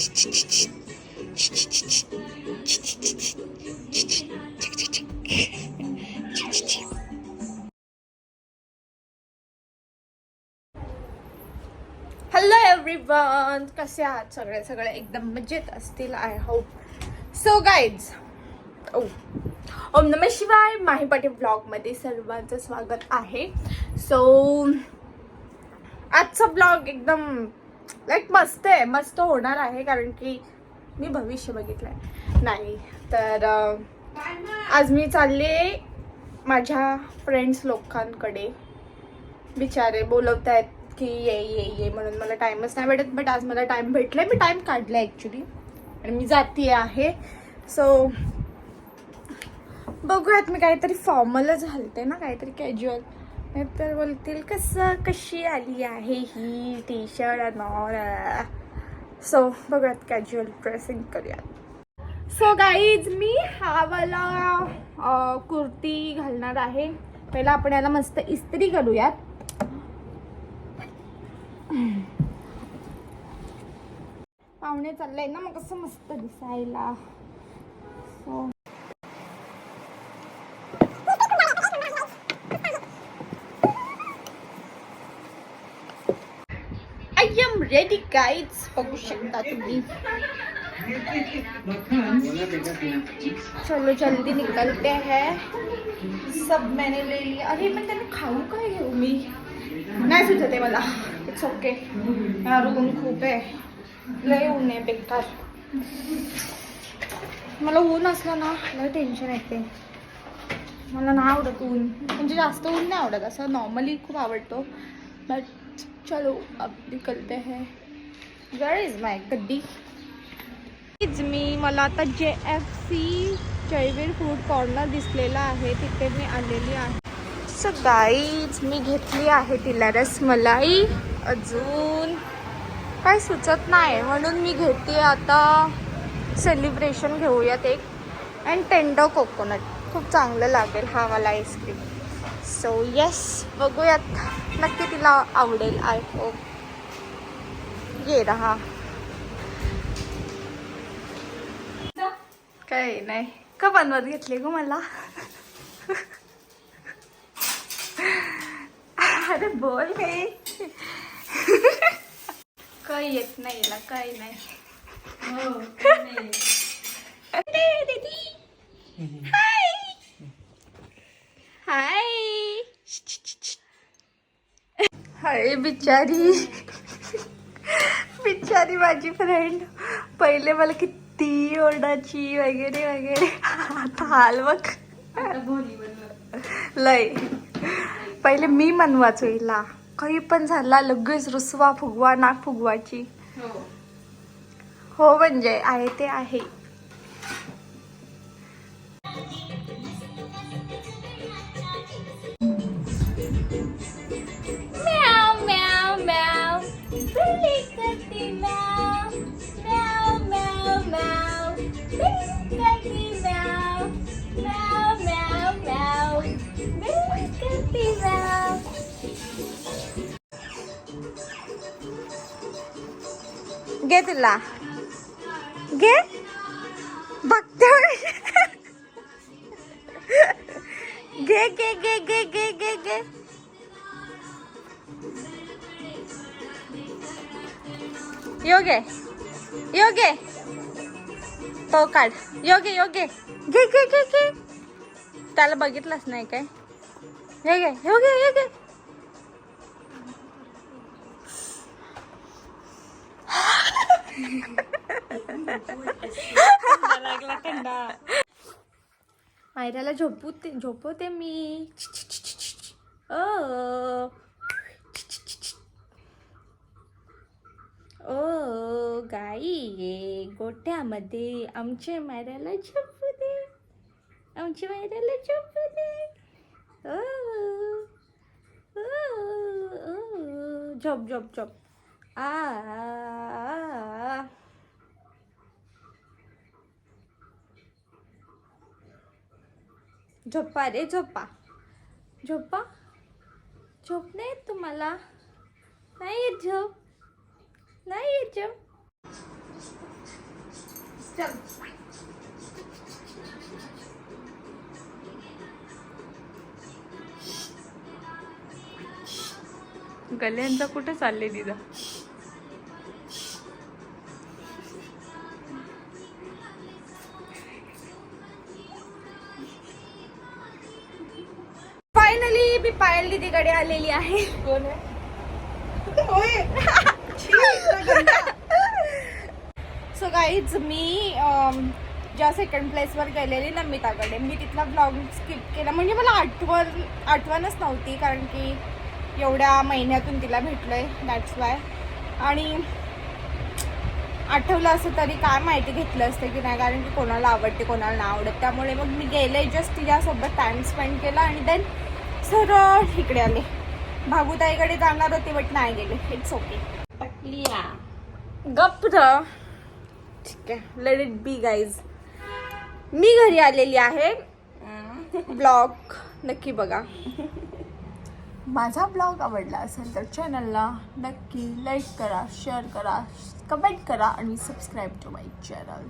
Hello everyone कसे आहात सगळे? सगळे एकदम मजेत असतील आय होप सो गाईज ओ ओम नम शिवाय माही पाटील ब्लॉगमध्ये सर्वांचं स्वागत आहे. सो आजचा ब्लॉग एकदम लाईक मस्त आहे. मस्त होणार आहे कारण की मी भविष्य बघितलंय. नाही तर आज मी चालले माझ्या फ्रेंड्स लोकांकडे. बिचारे बोलवत आहेत की ये ये ये म्हणून मला टाइमच नाही भेटत बट आज मला टाइम भेटलाय. मी टाइम काढलाय ॲक्च्युली आणि मी जाते आहे. सो बघूयात मी काहीतरी फॉर्मलच घालते ना काहीतरी कॅज्युअल तर बोलतील कसं कशी आली आहे ही टी शर्ट सो बघूयात कॅज्युअल ड्रेसिंग करूयात. सो गाईज मी हा वाला कुर्ती घालणार आहे. पहिला आपण याला मस्त इस्त्री करूयात पाहुणे चाललंय ना मग कसं मस्त दिसायला. So I am ready guys बघू शकता तुम्ही. चलो जल्दी निकलते हैं. सब मैंने ले लिया. अरे पण त्याला खाऊ काय घेऊ मी नाही सुचत आहे मला इट्स ओके यार खूप आहे लय ऊन आहे बेकार. मला ऊन असलं ना लय टेन्शन येते. मला नाही आवडत ऊन. म्हणजे जास्त ऊन नाही आवडत असं नॉर्मली खूप आवडतो. बट चलो अब निकलते हैं। वेर is my Gaddi? Is me मला आता J F C Jayveer food corner दिसलेला आहे. तिथे मी आलेली आहे. सो गाईज मी घेतली आहे तिला रसमलाई. अजून काय सुचत नाही. म्हणून मी घेते आता सेलिब्रेशन घेऊयात एक. अँड टेंडर कोकोनट खूप चांगलं लागेल हा मला आईस्क्रीम सो येस बघूयात नक्की तिला आवडेल आय होप ये रहा काही नाही का बनवत घेतली ग मला अरे बोल काही काही येत नाही याला काही नाही अरे, दीदी. हाय हाय बिचारी. बिचारी माझी फ्रेंड पहिले मला किती ओरडाची वगैरे वगैरे. आता हाल बघ. लय. पहिले मी मनवाचो हिला. काही पण झाला लगेच रुसवा फुगवा नाक फुगवाची हो म्हणजे आहे ते आहे. घे तिला. घे. बघते. घे घे घे घे घे घे घे. योगे योगे तो काढ. योगे योगे घे. घे घे घे त्याला बघितलंच नाही काय. हे घे योगे योगे मायराला झोपवते झोपवते मी. ओ ओ गाई ये गोट्यामध्ये आमच्या मायराला झोपू दे आमच्या मायराला झोपू दे ओ झोप झोप झोप. आ. झोपा रे झोपा. झोपा? झोप नाही येत तुम्हाला? नाही येत झोप. नाही येत झोप. चल. गल्यांचा कुठे चालले दिदा मी पायल दीदीकडे आलेली आहे. कोण सो गाईज मी ज्या सेकंड प्लेसवर गेलेली नमिताकडे मी तिथला ब्लॉग स्किप केला. म्हणजे मला आठवण आठवणच नव्हती कारण की एवढ्या महिन्यातून तिला भेटलोय दॅट्स वाय आणि आठवलं असं तरी काय माहिती घेतलं असतं की नाही कारण की कोणाला आवडते कोणाला नाही आवडत. त्यामुळे मग मी गेले जस्ट तिच्यासोबत टाइम स्पेंड केला आणि देन सरळ इकडे आले. भागुताईकडे जाणार होते बट नाही गेले. इट्स ओके गप र. ठीक आहे. लेट इट बी गाईज मी घरी आलेली आहे. ब्लॉग नक्की बघा. माझा ब्लॉग आवडला असेल तर चॅनलला नक्की लाईक करा शेअर करा कमेंट करा आणि सबस्क्राईब टू माय चॅनल